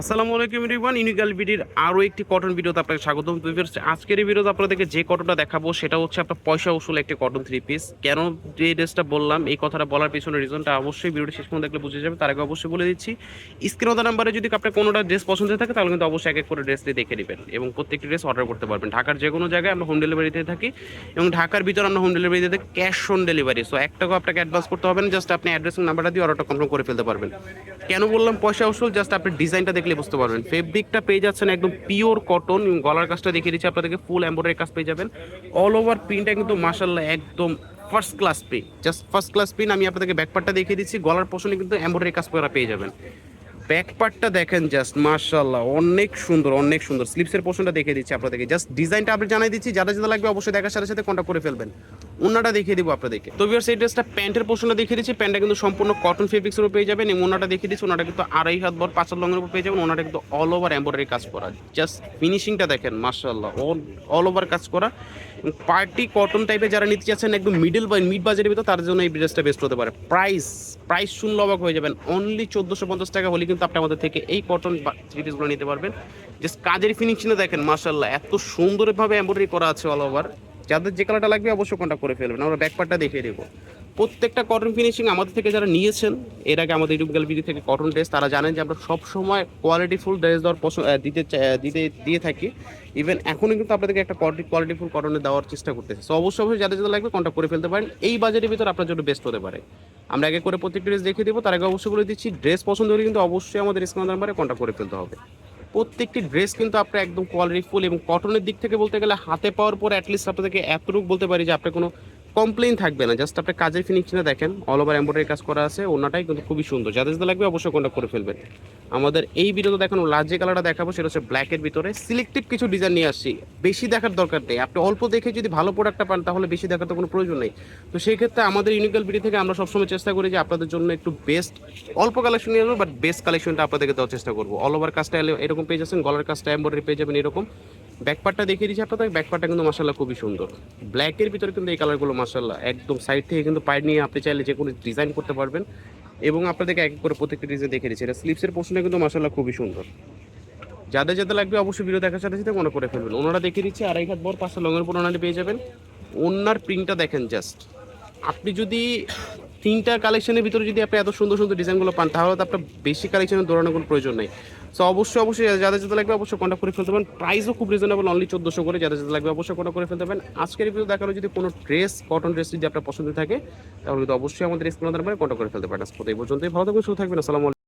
আসসালামু আলাইকুম রিবান ইউনিকাল বিডির আরও একটি কটন ভিডিওতে আপনাকে স্বাগতম। আজকের এই ভিডিওতে আপনাদেরকে যে কটনটা দেখাবো, সেটা হচ্ছে আপনার পয়সা উসুল একটি কটন থ্রি পিস কেন যে ড্রেসটা বললাম, এই কথাটা বলার পিছনে রিজনটা অবশ্যই ভিডিওটি শেষ পর্যন্ত দেখলে বুঝে যাবে। তার আগে অবশ্যই বলে দিচ্ছি স্ক্রিন নাম্বারে যদি আপনার কোনোটা ড্রেস পছন্দ থাকে, তাহলে কিন্তু অবশ্যই এক এক করে ড্রেস দিয়ে দেখে নেবেন এবং প্রত্যেকটি ড্রেস অর্ডার করতে পারবেন। ঢাকার যে কোনো জায়গায় আমরা হোম ডেলিভারিতে থাকি এবং ঢাকার ভিতরে আমরা হোম ডেলিভারি দিতে ক্যাশ অন ডেলিভারি সো এক আপনাকে অ্যাডভান্স করতে হবে না জাস্ট আপনি অ্যাড্রেস নাম্বারটা দিয়ে অর্ডারটা কনফার্ম করে ফেলতে পারবেন। কেন বললাম পয়সা উসুল? জাস্ট আপনি ডিজাইনটা দেখলে বুঝতে পারবেন। ফেব্রিকটা পেয়ে যাচ্ছেন একদম পিওর কটন গলার কাজটা দেখিয়ে দিচ্ছি, আপনাদেরকে ফুল এম্বয়ডারি কাজ পেয়ে যাবেন। অল ওভার প্রিন্টটা কিন্তু মাসাল্লাহ একদম first class print just first class pin আমি আপনাদেরকে ব্যাকপার্টটা দেখিয়ে দিচ্ছি, গলার পোষণে কিন্তু এম্বয়ডারি কাজ করা পেয়ে যাবেন। ব্যাকপার্টটা দেখেন জাস্ট মাশাল্লাহ অনেক সুন্দর অনেক সুন্দর। স্লিপসের পোর্শনটা দেখিয়ে দিচ্ছি আপনাদেরকে। জাস্ট ডিজাইনটা আপনি জানাই দিচ্ছি যারা যেটা লাগবে অবশ্যই দেখার সাথে সাথে কন্ট্যাক্ট করে ফেলবেন। ওনাটা দেখিয়ে দিব আপনাদেরকে। তো ভিউয়ার্স এই ড্রেসটা প্যান্টের পোর্শনটা দেখিয়ে দিচ্ছি। প্যান্টটা কিন্তু সম্পূর্ণ কটন ফেব্রিক্সের উপর পেয়ে যাবেন এবং ওনাটা দেখিয়ে দিচ্ছি। ওনাটা কিন্তু আড়াই হাত বর পাঁচ লঙের উপর পেয়ে যাবেন। ওনাটা কিন্তু অল ওভার এম্বয়ডারি কাজ করা। জাস্ট ফিনিশিংটা দেখেন মাশাল্লাহ অল ওভার কাজ করা। পার্টি কটন টাইপের যারা নিতে চাচ্ছেন, একদম মিডল বা মিড বাজারের ভিতর, তার জন্য এই ড্রেসটা বেস্ট হতে পারে। প্রাইস প্রাইস শুনলে অবাক হয়ে যাবেন। অনলি চোদ্দোশো পঞ্চাশ টাকা হলে কিন্তু আপনি আমাদের থেকে এই কটন থ্রি পিসগুলো নিতে পারবেন। জাস্ট কাজের ফিনিশিংটা দেখেন মাশাল্লাহ এত সুন্দরভাবে এম্বয়ডারি করা আছে অল ওভার যাদের যে কালারটা লাগবে অবশ্যই কন্ট্যাক্ট করে ফেলবেন। আমরা ব্যাকপার্টটা দেখিয়ে দেবো। প্রত্যেকটা কটন ফিনিশিং আমাদের থেকে যারা নিয়েছেন, এর আগে আমাদের ইউটিউব গ্যালারি থেকে কটন ড্রেস তারা জানেন যে আমরা সব সময় কোয়ালিটিফুল ড্রেস দেওয়ার পছন্দ দিতে দিতে, দিয়ে থাকি। ইভেন এখনও কিন্তু আপনাদেরকে একটা কোয়ালিটি কোয়ালিটিফুল কটনে দেওয়ার চেষ্টা করতেছে। সো অবশ্যই অবশ্যই যাদের যাদের লাগবে কন্ট্যাক্ট করে ফেলতে পারেন। এই বাজারের ভিতর আপনার জন্য বেস্ট হতে পারে। আমরা আগে করে প্রত্যেকটা ড্রেস দেখিয়ে দেবো, তার আগে অবশ্যই বলে দিচ্ছি ড্রেস পছন্দ হলে কিন্তু অবশ্যই আমাদের স্ক্রিন নাম্বারে কন্ট্যাক্ট করে ফেলতে হবে। প্রত্যেকটি ড্রেস কিন্তু আপনার একদম কোয়ালিটি ফুল এবং কটনের দিক থেকে বলতে গেলে হাতে পাওয়ার পর অ্যাটলিস্ট আপনাদেরকে এতটুকু বলতে পারি যে আপনার কোনো কমপ্লেন থাকবে না জাস্ট আপনার কাজের ফিনিশিংটা দেখেন অল ওভার এম্বয়ডারি কাজ করা আছে ওনাটাই কিন্তু খুবই সুন্দর। যাদের যাদের লাগবে অবশ্যই কন্ট্যাক্ট করে ফেলবেন। আমাদের এই ভিডিওতে দেখানো লাস্ট যে কালারটা দেখাবো, সেটা হচ্ছে ব্ল্যাকের ভিতরে। সিলেক্টিভ কিছু ডিজাইন নিয়ে আসছি, বেশি দেখার দরকার নেই। আপনি অল্প দেখে যদি ভালো প্রোডাক্টটা পান, তাহলে বেশি দেখার তো কোনো প্রয়োজন নেই। তো সেই ক্ষেত্রে আমাদের ইউনিকাল ভিডিও থেকে আমরা সবসময় চেষ্টা করি যে আপনাদের জন্য একটু বেস্ট অল্প কালেকশন নিয়ে আসব বাট বেস্ট কালেকশনটা আপনাদেরকে দেওয়ার চেষ্টা করব। অল ওভার কাজটা এরকম পেয়ে যাচ্ছেন গলার কাজটা এম্বয়ডারি পেয়ে যাবেন এরকম। ব্যাকপার্টটা দেখিয়ে দিচ্ছি আপনাদের, ব্যাকপার্টটা কিন্তু মাসাল্লাহ খুবই সুন্দর। ব্ল্যাকের ভিতরে কিন্তু এই কালারগুলো মাসাল্লাহ একদম সাইড থেকে কিন্তু পায়ে নিয়ে আপনি চাইলে যে কোনো ডিজাইন করতে পারবেন। এবং আপনাদেরকে এক করে প্রত্যেকটা ডিজাইন দেখে দিচ্ছি এটা স্লিপসের পোর্শনটা কিন্তু মাসাল্লাহ খুবই সুন্দর। যাদের যাদের লাগবে অবশ্যই ভিডিও দেখার সাথে সাথে মনে করে ফেলবেন। ওনারা দেখিয়ে দিচ্ছি আড়াই হাত বর পাঁচটা লঙের ওনারা পেয়ে যাবেন। ওনার প্রিন্টটা দেখেন জাস্ট আপনি যদি তিনটা কালেকশনের ভিতরে যদি আপনি এত সুন্দর সুন্দর ডিজাইনগুলো পান, তাহলে তো আপনার বেশি কালেকশনের দৌড়ানোর কোনো প্রয়োজন নেই। সো অবশ্যই অবশ্যই যাদের যাতে লাগবে অবশ্যই কন্ট্যাক্ট করে ফেলতে পারেন। প্রাইসও খুব রিজনেবল অনলি চোদ্দোশো করে। যাদের যাতে লাগবে অবশ্যই কন্ট্যাক্ট করে ফেলতে পারেন। আজকের ভিডিও দেখানো যদি কোনো ড্রেস কটন ড্রেস যদি আপনার পছন্দ থাকে, তাহলে কিন্তু অবশ্যই আমাদের স্ক্রিন নাম্বারে কন্ট্যাক্ট করে ফেলতে পারেন। আজকে এই পর্যন্তই। ভালো থাকবেন, সুস্থ থাকবেন। আসসালামু